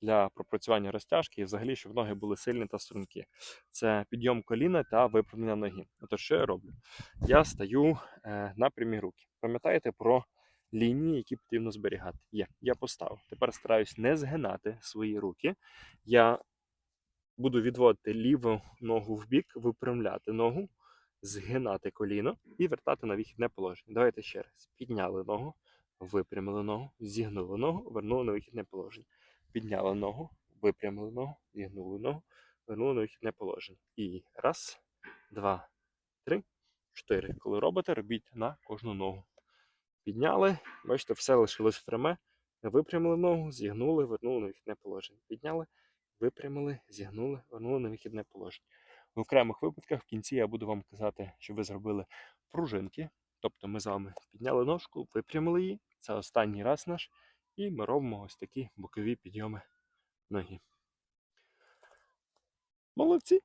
для пропрацювання розтяжки і взагалі, щоб ноги були сильні та стрункі. Це підйом коліна та випрямлення ноги. Отож, що я роблю? Я стаю е, на прямі руки. Пам'ятаєте про лінії, які потрібно зберігати? Є, я поставив. Тепер стараюсь не згинати свої руки. Я буду відводити ліву ногу в бік, випрямляти ногу, згинати коліно і вертати на вихідне положення. Давайте ще раз. Підняли ногу, випрямили ногу, зігнули ногу, вернули на вихідне положення. Підняли ногу, випрямили ногу, зігнули ногу, вернули на вихідне положення. І раз, два, три, чотири. Коли робите, робіть на кожну ногу. Підняли, бачите, все лишилось пряме. Випрямили ногу, зігнули, вернули на вихідне положення. Підняли, випрямили, зігнули, вернули на вихідне положення. В окремих випадках в кінці я буду вам казати, щоб ви зробили пружинки. Тобто ми з вами підняли ножку, випрямили її. Це останній раз наш. І ми робимо ось такі бокові підйоми ноги. Молодці!